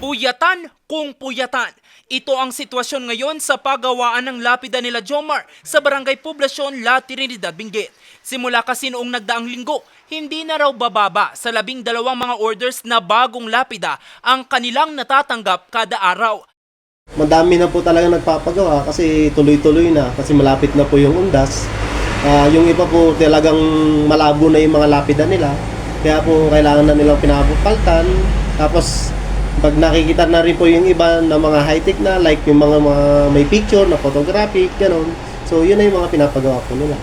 Puyatan kung puyatan. Ito ang sitwasyon ngayon sa paggawaan ng lapida nila Jomar sa Barangay Poblasyon, La Trinidad, Benguet. Simula kasi noong nagdaang linggo, hindi na raw bababa sa labing dalawang mga orders na bagong lapida ang kanilang natatanggap kada araw. Madami na po talaga nagpapagawa kasi tuloy-tuloy na kasi malapit na po yung undas. Ah, yung iba po talagang malabo na yung mga lapida nila. Kaya po kailangan na nilang pinapapaltan. Tapos pag nakikita na rin po yung iba na mga high-tech na like yung mga, mga may picture na photographic, gano'n. So yun na yung mga pinapagawa po nila.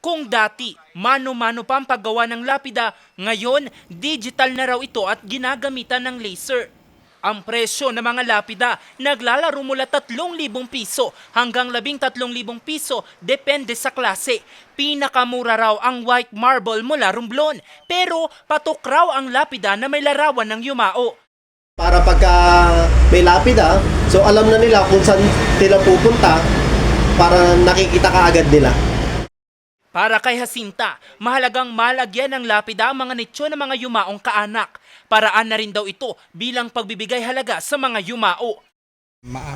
Kung dati, mano-mano pa ang paggawa ng lapida, ngayon, digital na raw ito at ginagamitan ng laser. Ang presyo ng mga lapida naglalaro mula 3,000 piso hanggang 13,000 piso depende sa klase. Pinakamura raw ang white marble mula Romblon pero patok raw ang lapida na may larawan ng yumao. Para pagka may lapida, so alam na nila kung saan sila pupunta para nakikita ka agad nila. Para kay Jacinta, mahalagang malagyan ng lapida ang mga nitsyo ng mga yumaong kaanak. Paraan na rin daw ito bilang pagbibigay halaga sa mga yumao.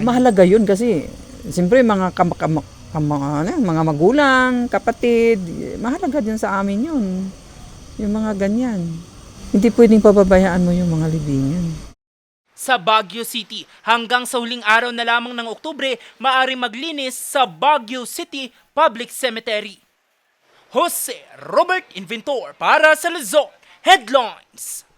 Mahalaga yun kasi siyempre mga kam, kam, kam- ano, mga magulang, kapatid, mahalaga din sa amin yun. Yung mga ganyan. Hindi pwedeng pababayaan mo yung mga libingan. Sa Baguio City, hanggang sa huling araw na lamang ng Oktubre, maaari maglinis sa Baguio City Public Cemetery. Jose Robert Inventor para sa Luzon Headlines.